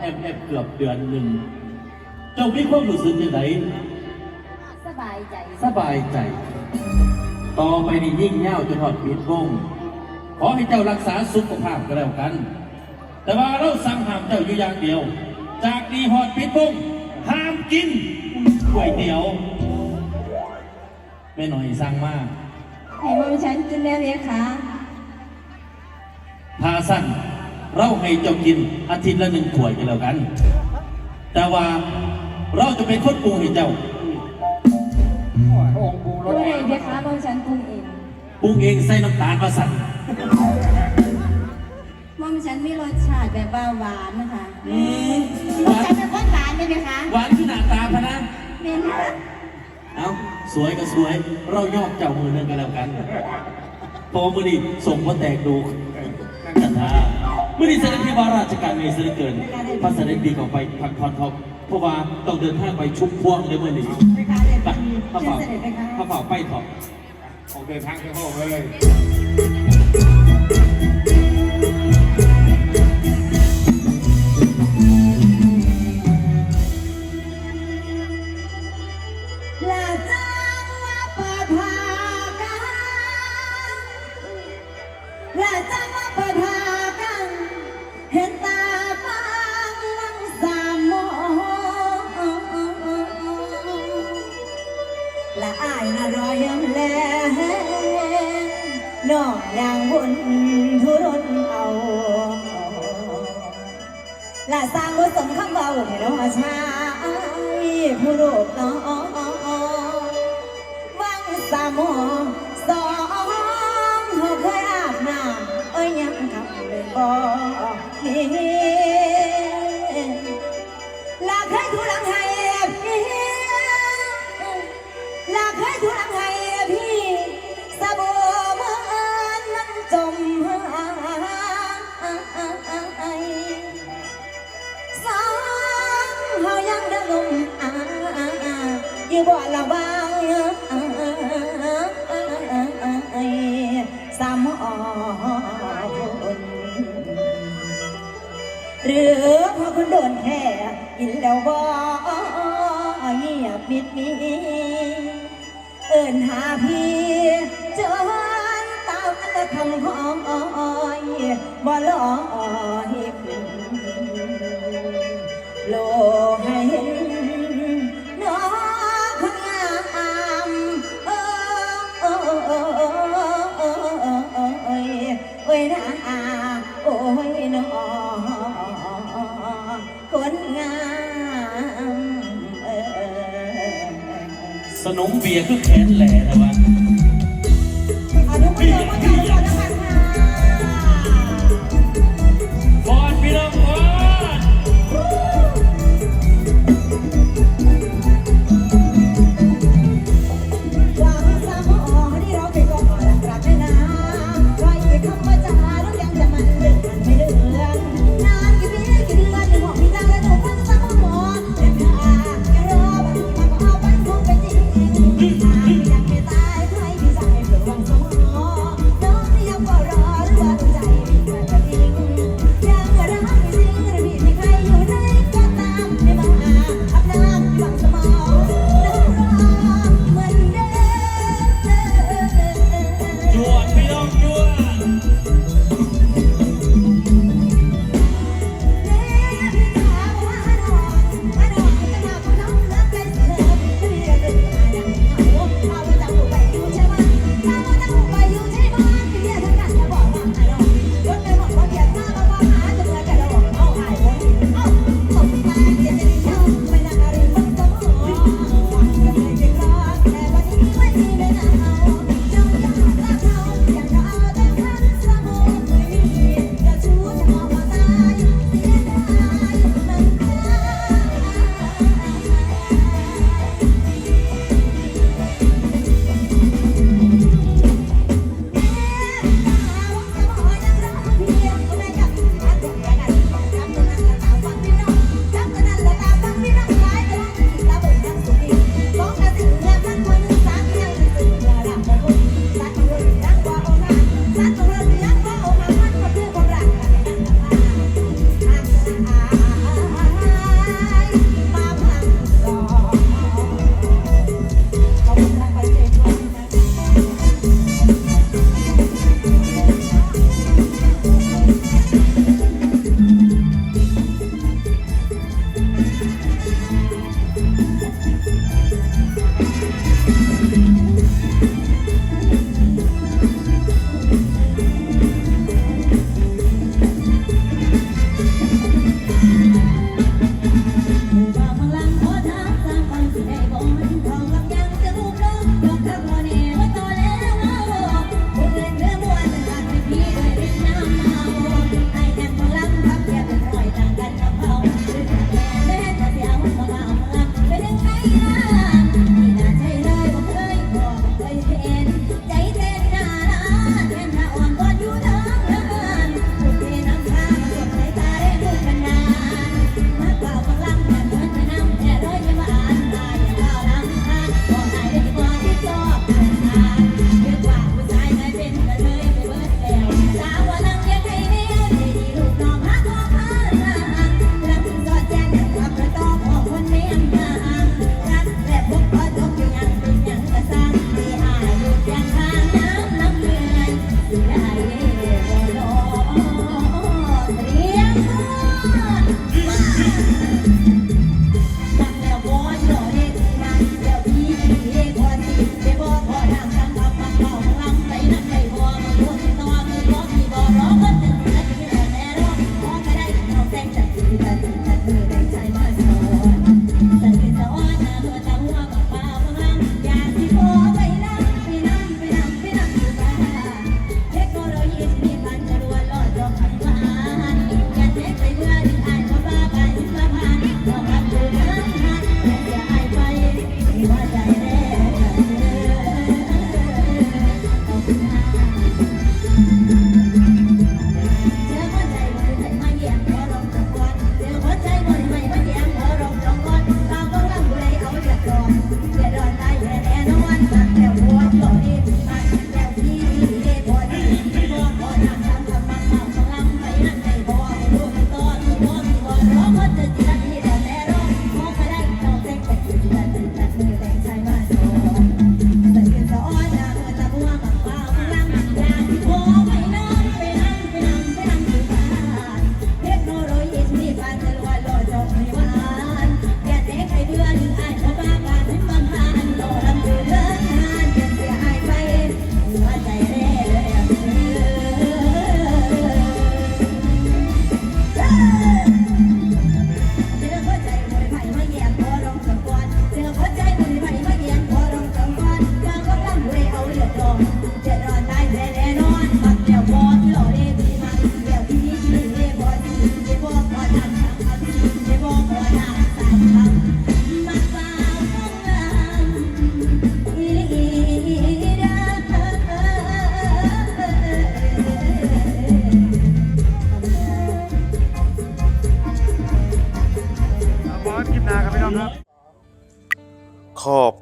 แอบแอบเกือบเดือนหนึ่งเจ้ามีความรู้สึกยังไงสบายใจสบายใจ ต่อไปนี่ยิ่งเง่าวจนหอดปิดวงขอให้เจ้ารักษาสุขภาพก็แล้วกัน แต่ว่าเราสั่งห้ามเจ้าอยู่อย่างเดียว จากนี้หอดปิดวงห้ามกินก๋วยเตี๋ยวแม่หน่อยสั่งมากให้หมอมฉันกินแล้วเนี่ยค่ะพาสั้น เราให้เจ้ากินอาทิตย์ละหนึ่งถ้วยกันแล้วกัน แต่ว่าเราจะเป็นคนปรุงให้เจ้าปรุงเองเนี่ยค่ะหมอมฉันปรุงเองปรุงเองใส่น้ำตาลมาสั่นมอมฉันมีรสชาติแบบว่าหวานนะคะอืมหมอมฉันเป็นคนหวานใช่ไหมคะหวานที่หน้าตาพะนะเป็นค่ะเอาสวยก็สวย เรายอดเจ้ามือหนึงกันแล้วกันพอมือนี้ส่งพ่อแตกดู มือนี้เสด็จที่ว่าราชการเมเสด็จเกินพระเสด็จดีของไปพักผ่อนทอกเพราะว่าต้องเดินทางไปชุมพวงเลยมือนี้ไปค่ะเด็ดไปพระเฝ้าเสด็จไปค่ะพระเฝ้าไปเถอะออกเดินทางไปห้องเลย น้อย่างบุญทุรนเอาละสร้างบุญสมคำเบาให้เราชายผู้รูปน้องวังสามโมสองเขาเคยอาบน้ำเอ้ยยังทำเลยบ่ อยู่บ่ระวังสามอคนหรือพอคุณโดนแค่กินแล้วบ่เงียบมิดมีเอินหาพี่จนตามอันละคำของอ้อยบ่ลอ สนมเบียร์คือแขนแหล่นะวะ อนุโมทนา